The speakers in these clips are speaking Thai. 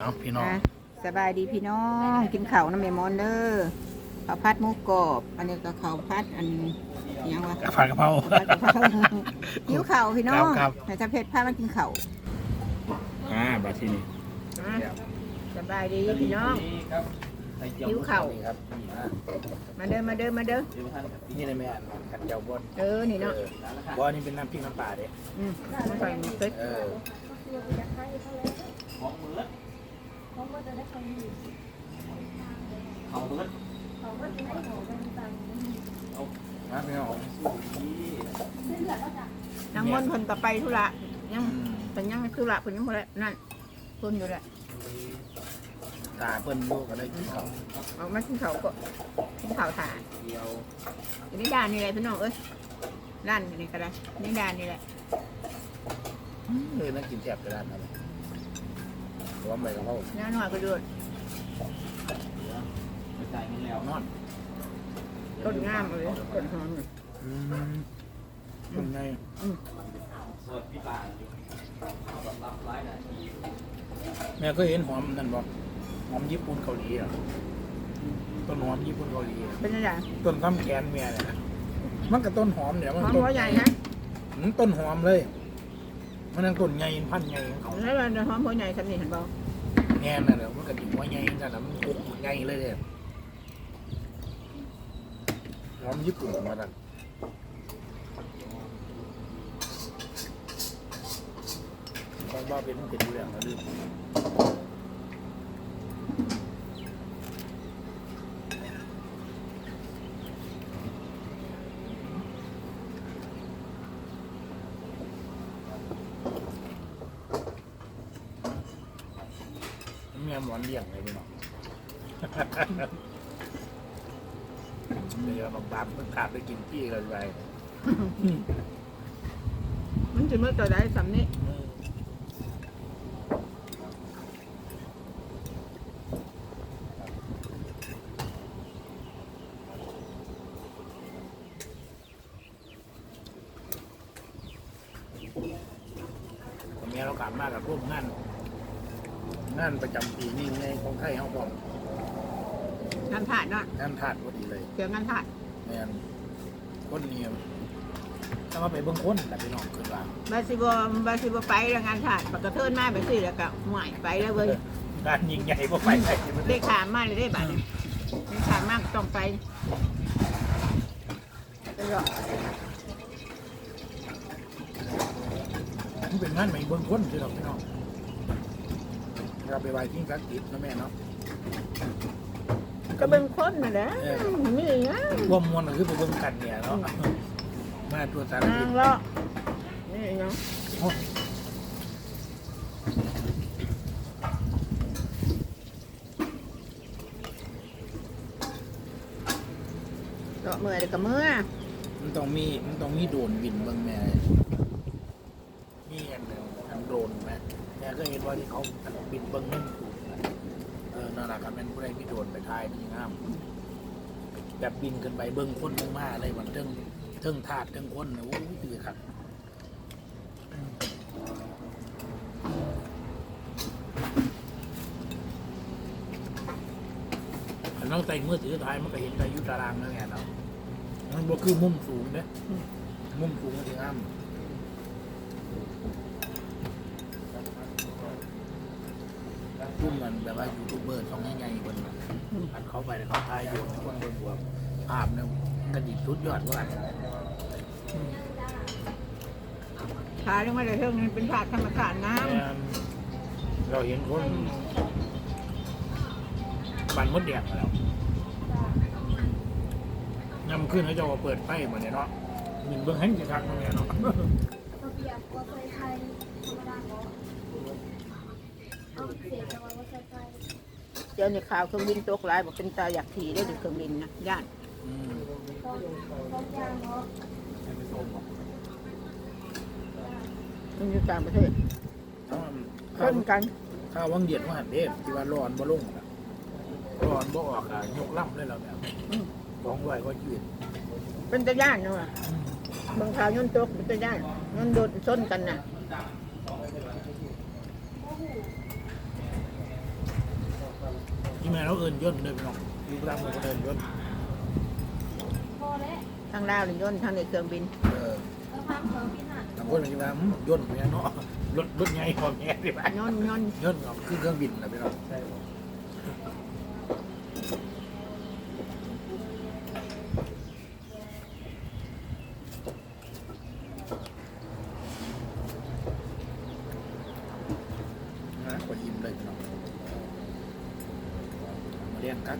เอาพี่น้อง นะสบายดีพี่น้องกินข้าวน้ำเมมอนเด้อข้าวผัดหมูกรอบอันนี้ก็ข้าวผัดอันอิหยังวะกะเพรากะเพรา ข้าวผัดกะเพราหิวข้าวพี่น้องครับแต่ถ้าเผ็ดพามากินข้าวอ่าบัดที่นี่นะสบายดีพี่น้อง หิวข้าว นี่ครับนี่นะมาเด้อมาเด้อมาเด้อนี่เลยแม่อันขัดเจ้าบดเออนี่เนาะเออบ่อันนี้เป็นน้ำพริกน้ำปลาเด้อืมมาใส่หมูเป็ดเออ มาพี่น้องนางมนต์เพิ่นก็ไปธุระยังอืมเป็นยังธุระเพิ่นยังบ่ได้นั่นเพิ่นอยู่แหละตาเพิ่นอยู่ก็ได้กินข้าวเอามากินข้าวก็กินข้าวถ่าเดียวอยู่ด่านนี่แหละพี่น้องเอ้ยร้านนี่ก็ได้ในด่านนี่แหละเออน่ากินแซ่บกระด้านนั่นแหละเพราะ ว่าใบกะเพราน้าหน่อยก็โดดนอนต้นงามเลยต้นหอมอืมเป็นไงแม่ก็เห็นหอมนั่นบอกหอมญี่ปุ่นเกาหลีอะต้นหอมญี่ปุ่นเกาหลีอะเป็นยังไงต้นข้ามแขนแม่เนี่ยนะมันก็ต้นหอมเนี่ยมันหอมต้นหัวใหญ่นะอืมต้นหอมเลย มันนั่งต้นใหญ่พันธุ์ใหญ่ของเขาแล้วมันหอมหัวใหญ่สำนีเห็นเปล่า แง่นั่นแหละมันก็ดิ่ว่าใหญ่นั่นแหละมันกุกใหญ่เลยเนี่ยหอมญี่ปุ่นมาดันบ้าเป็นเป็นเรื่องนะลืม ยหมอนเลี้ยงเลยพี่น้องเดี๋ยวบางบางเพิ่งขาดไปกินพี่กันไปมันจะเมื่อตัวใดสำนี้วันนี้เรากลับมากับร่วมงาน งานประจำปีนี้ในของไทยเขาบอกงานถาดเนาะงานทาดพอดีเลยเกี่ยวงานถาดแมนคนนี้ถ้ามาไปเบื้องคนแต่พี่น้องคือว่าบาซิบอบาซิบอไปแล้วงานถาดปกระเทินมาไปสิแล้วก็ห่วยไปแล้วเว้ยงานยิ่งใหญ่พอไปได้ที่มันได้ขามมาเลยได้บัตรได้ขามมากต้องไปไปหรอกมันเป็นงานใหม่เบื้องคนคือเราพี่น้อง เราไปไหว้ทิ้งกักติดนะแม่เนาะก็เป็นคนน่ะนะมีนะรวมมวลก็คือไปเบื้องกันเนี่ยเนาะมาตัวสารนาพิงษเลาะนี่เนาะเลาะเมื่อยเดี๋ยวก็เมื่อมันต้องมีมันต้องมีโดรนบินเบื้องแม่มีอันหนึ่งทำโดรนไหม แม่ก็เห็นว่าที่เขาบินเบิ้งนั่นถูกเออนั่นแหละครับเป็นผู้ใดมีโดนไปทายนยังามแบบบินขึ้นไปเบิ้งคนลงมาเลยมันเทิงเทิงธาตุเทิงคนเนี่ยโอ้ยตื่นครับอันน้องแต่งมือถือถ่ายมันก็เห็นในยุตารางนั่นแหละเนาะมันบ่คือมุมสูงเด้มุมสูงมันถึงงาม รุ่นมันแบบว่า ยูทูบเบอร์ต้องใหญ่ๆคนน่ะอันเขาไปแล้วเขาทายอยู่ในคนบนหัวภาพเนี่ยกระดิกสุดยอดว่าขาเรื่องว่าเรื่องนี้เป็นถาดธรรมชาติน้แต่เราเห็นคนบันมดแดงมาแล้วยำขึ้นเขาจะว่าเปิดไฟมาเนี่ยเนาะมินเบื้องแห้งจะทักมาเนี่ยเนาะเราเปียกว่า เคยไทยธรรมดาเนาะเอาเสียจังหวะว่าเคยไทยำเจ้าในข่าวเครื่องบินตกหลายบอกเป็นตาอยากขี่ได้ถึงเครื่องบินนะย่านอืมต้องต้องยางเนาะมันอยู่ต่างประเทศข้าวเพิ่มกันข้าววังเดียดว่าหันเด้ที่ว่าร้อนบ่ลงน่ะร้อนบ่ออกอะยกล่ำเลยเราเนี่ยอืมของไหวก็ยืดเป็นตาย่านเนาะบางข่าวย่นตกเป็นตาย่านย่นโดดส้นกันน่ะ ที่แม่เราเอิญย่นเลยพี่น้องอยู่ตามหมู่เอิญย่นพอแล้วทางดาวหรือย่นทางในเครื่องบินเออแล้วพักสองพี่หันบางคนมันจะว่าอืมย่นแม่เนาะรถรถไงพอแม่ที่บ้านย่นย่นย่นเนาะคือเครื่องบินนะพี่น้องใช่นะกว่ายิ้มเลยพี่น้องมาเรียงกัน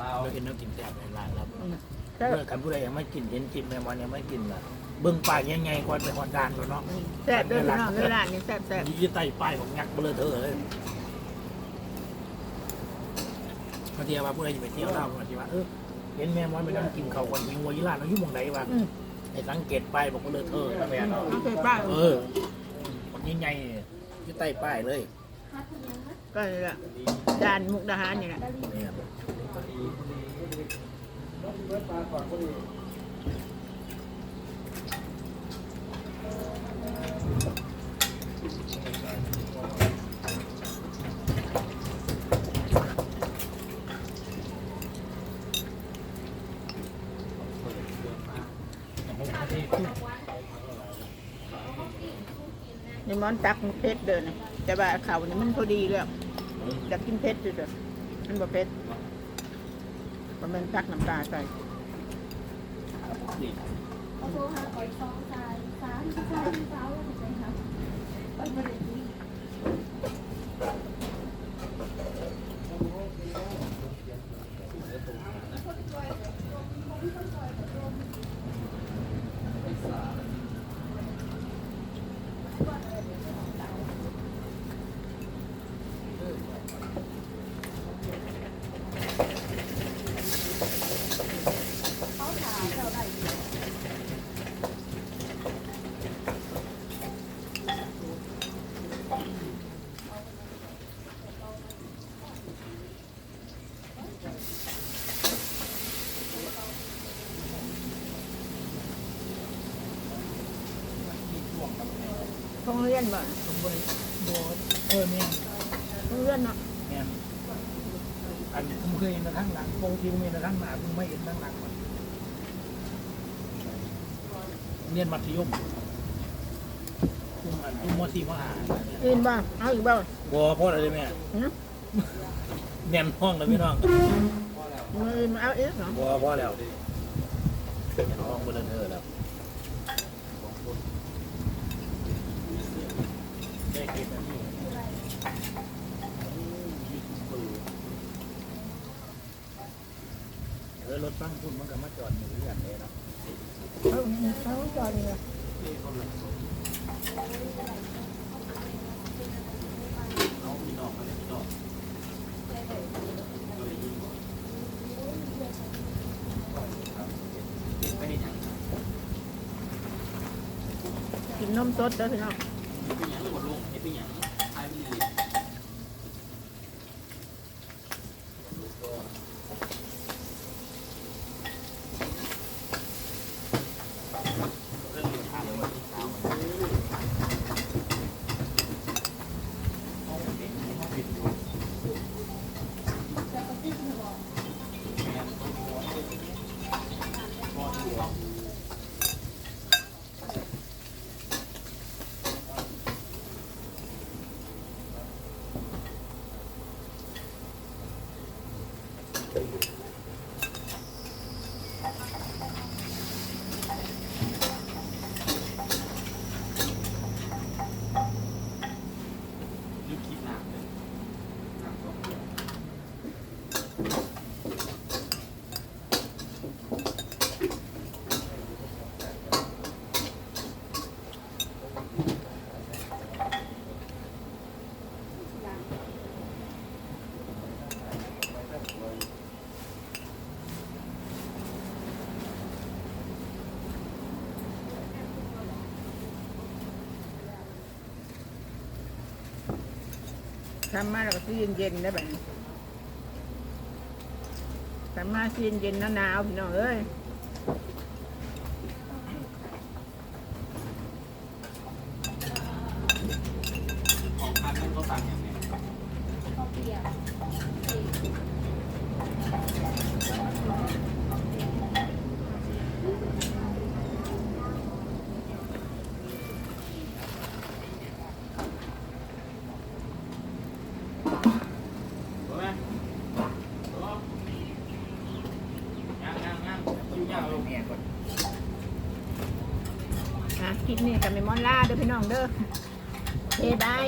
ความลาวเราเห็นเรากินแซ่บในร้านแล้วอืมแต่เมื่อกันผู้ใดยังไม่กินเห็นกินแม่มันยังไม่กินล่ะเบิ่งป้ายยังไงก่อนไปหอดดานก่อนเนาะแซ่บด้วยพี่น้องเวลานี่แซ่บแซ่บยี่ใต้ป้ายของยักษ์เบลอเธอเลยมาเที่ยวว่าผู้ใดจะไปเที่ยวเล่ามาที่ว่าเออเห็นแม่มันไปนั่งกินข้าวกันหิววัยร้านเราอยู่หมองไหนวะอืมไอ้สังเกตป้ายบอกเบลอเธอแม่เนาะเอาใส่ป้ายเออคนยิ่งใหญ่ยี่ใต้ป้ายเลยพักคุณยังนะก็นี่แหละจานมุกดาหารนี่แหละ ดาลีเนี่ยนี่มอนตักมันเผ็ดเดินแต่ว่าเขานี่มันพอดีเลยอยากกินเผ็ดจุดเลยมันบ่เผ็ด มันเป็นตักน้ำตาใส่เขาโทรหาก่อนสองสายสามสายสาวแล้วถึงไปครับไปประเด็นนี้ท งเรียนบ่ผมบริโดนเออเนี่ยทงเรียนเนาะเนี่ยอันผมเคยเห็นในทั้งหลังปกติผมเห็นในทั้างหน้าผมไม่เห็นทั้งหลังมันเรียนมัธยมคุมอันคุมมสี่มห้าเนี่ยนบ้างเอาอีกบ้างบัวพ่ออะไรแม่หืมแน่นห้องเลยพี่น้องมือาเอาอีกเนาะบัวพ่อแล้วแน่นห้องเบลอเธอร์แล้ว ได้กินอันนี้เออรถตั้งคุณมันก็มาจอดอยู่ที่กันเลยเนะเอาเอาจอนี่เลยเอาพี่น้องมาเลยพี่น้องไปเห็นอย่างกินนมสดเด้อพี่น้อง ทำมาแล้วก็ซื้อเย็นๆได้แบบทำมาซื้อเย็นๆหนาวๆพี่น้องเอ้ย อนล่าเด้อพี่น้องเด้อเฮ้าย